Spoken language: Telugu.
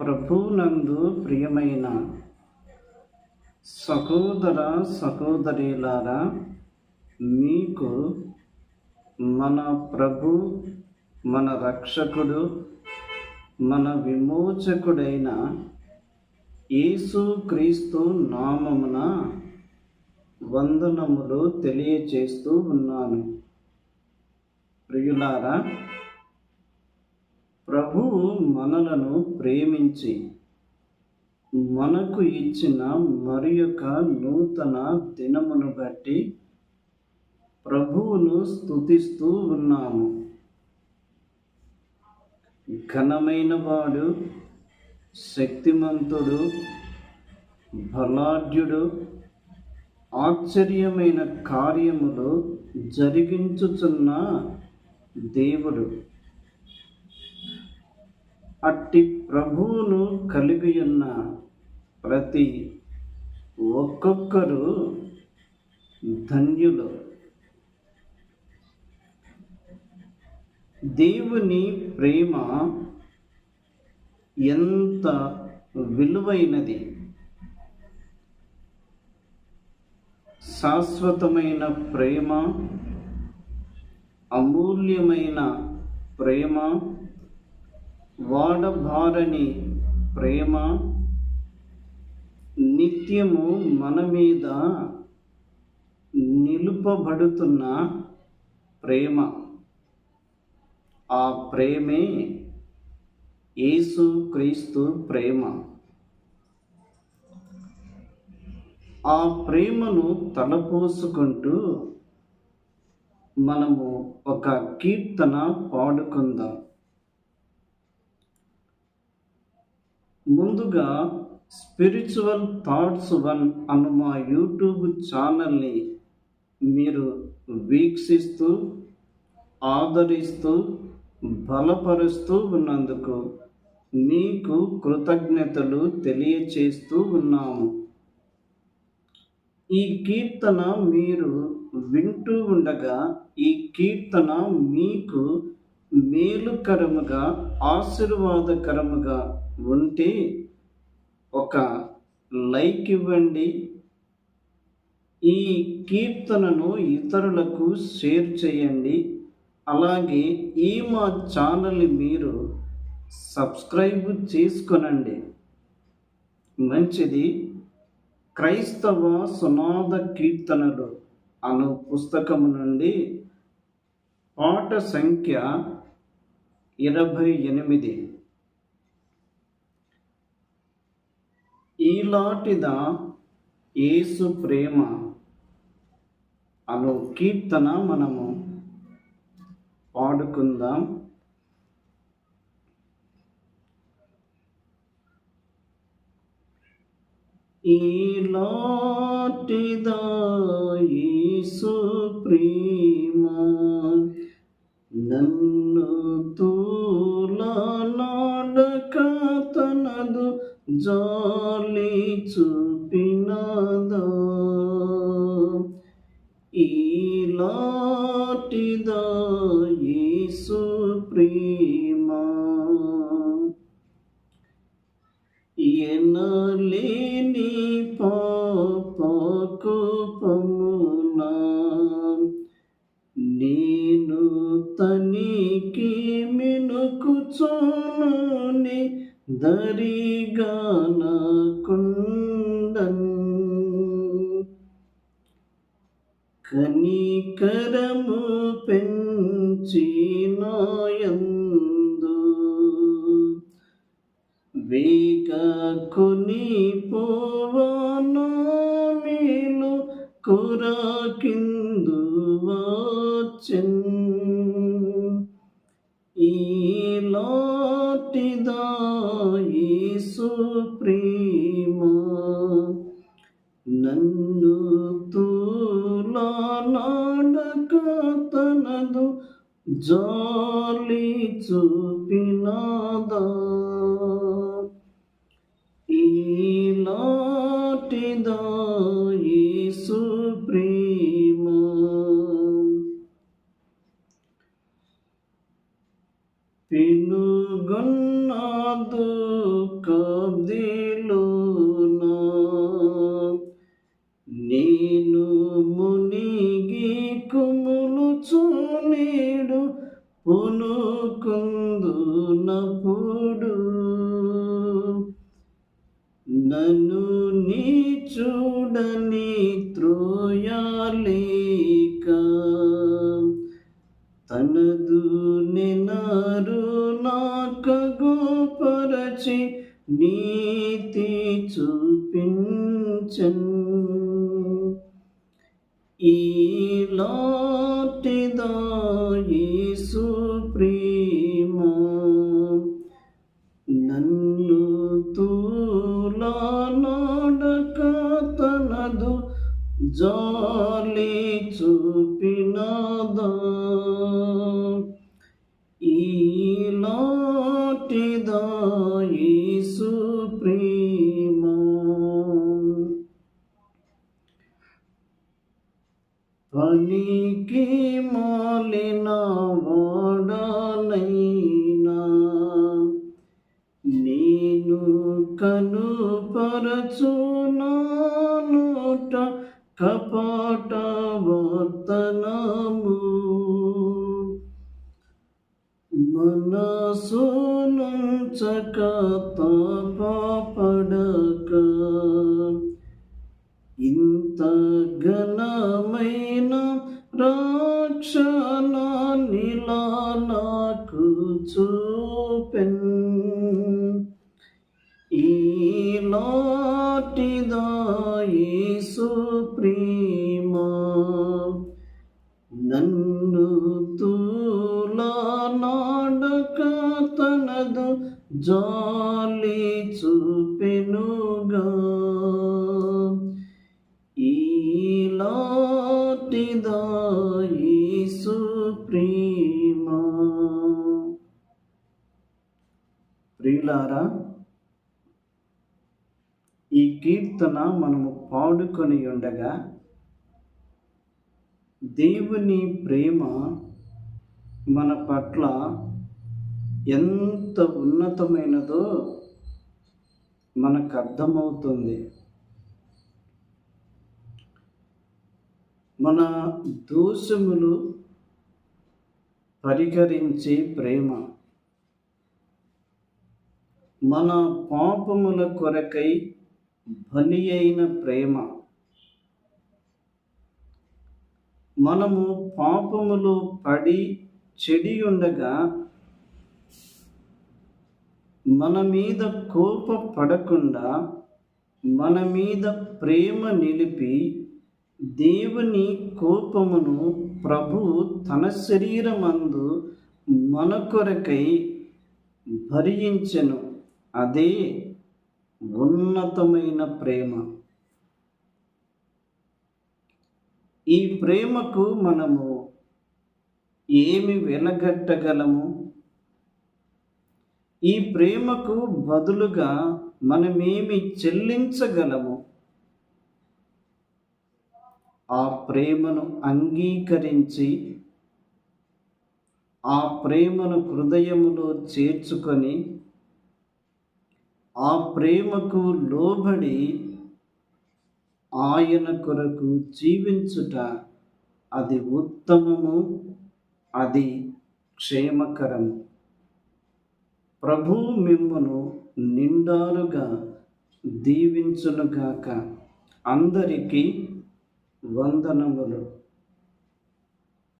ప్రభునందు ప్రియమైన సహోదర సహోదరిలారా మీకు మన ప్రభు మన రక్షకుడు మన విమోచకుడైన యేసు క్రీస్తు నామమున వందనములు తెలియచేస్తూ ఉన్నాను. ప్రియులారా ప్రభువు మనలను ప్రేమించి మనకు ఇచ్చిన మరి యొక్క నూతన దినమును బట్టి ప్రభువును స్తుతిస్తూ ఉన్నాము. ఘనమైన వాడు శక్తిమంతుడు బలాఢ్యుడు ఆశ్చర్యమైన కార్యములు జరిగించుచున్న దేవుడు. అట్టి ప్రభువును కలిగి ఉన్న ప్రతి ఒక్కొక్కరు ధన్యులు. దేవుని ప్రేమ ఎంత విలువైనది. శాశ్వతమైన ప్రేమ అమూల్యమైన ప్రేమ వాడబారని ప్రేమ నిత్యము మన మీద నిలుపబడుతున్న ప్రేమ. ఆ ప్రేమే యేసు క్రీస్తు ప్రేమ. ఆ ప్రేమను తలపోసుకుంటూ మనము ఒక కీర్తన పాడుకుందాం. ముందుగా స్పిరిచువల్ థాట్స్ వన్ అన్న మా యూట్యూబ్ ఛానల్ని మీరు వీక్షిస్తూ ఆదరిస్తూ బలపరుస్తూ ఉన్నందుకు మీకు కృతజ్ఞతలు తెలియచేస్తూ ఉన్నాము. ఈ కీర్తన మీరు వింటూ ఉండగా ఈ కీర్తన మీకు మేలుకరముగా ఆశీర్వాదకరముగా ఉంటే ఒక లైక్ ఇవ్వండి. ఈ కీర్తనను ఇతరులకు షేర్ చేయండి. అలాగే ఈ మా ఛానల్ని మీరు సబ్స్క్రైబ్ చేసుకొనండి. మంచిది. క్రైస్తవ సునాద కీర్తనలు అను పుస్తకము నుండి పాట సంఖ్య ఇరవై ఎనిమిది. ఈలాటిదా యేసు ప్రేమ అను కీర్తన మనము పాడుకుందాం. ఈలాటిదా యేసు ప్రేమ నన్ను తూలనాడక తనదు జాలి చూపినదా ఈలాటిదా దరిగానకుండన్ కనికరము పెంచినాయందు వేగ కొని పోవాను మీలు కురా నన్ను తూలనాడక తనదు జాలి చూపినాదా? కుములు పునుకుందునప్పుడు నన్ను నీ చూడని త్రోయాలేక తనదు నినారు నాకగోపరచి నీతి చూ జాలి చూపినదా. ఈలాటిదా ప్రేమ. పనికి మాలిన వాడనైనా నేను కను కనుపరచునానుట కపట వర్తనము మనసునుంచక తాపడక ఇంత ఘనమైన రక్షణ నిలా నాకు చూపెన్ జాలి చూపెనుగా. ఈలాటిదా యేసు ప్రేమ. ప్రియులారా ఈ కీర్తన మనము పాడుకొని ఉండగా దేవుని ప్రేమ మన పట్ల ఎంత ఉన్నతమైనదో మనకు అర్థమవుతుంది. మన దోషములు పరికరించే ప్రేమ. మన పాపముల కొరకై బలి అయిన ప్రేమ. మనము పాపములో పడి చెడి ఉండగా మన మీద కోప పడకుండా మన మీద ప్రేమ నిలిపి దేవుని కోపమును ప్రభు తన శరీరమందు మన కొరకై భరించెను. అదే ఉన్నతమైన ప్రేమ. ఈ ప్రేమకు మనము ఏమి వెలగట్టగలము? ఈ ప్రేమకు బదులుగా మనమేమి చెల్లించగలము? ఆ ప్రేమను అంగీకరించి ఆ ప్రేమను హృదయములో చేర్చుకొని ఆ ప్రేమకు లోబడి ఆయన కొరకు జీవించుట అది ఉత్తమము అది క్షేమకరము. ప్రభు మిమ్మను నిండారుగా దీవించునుగాక. అందరికీ వందనములు.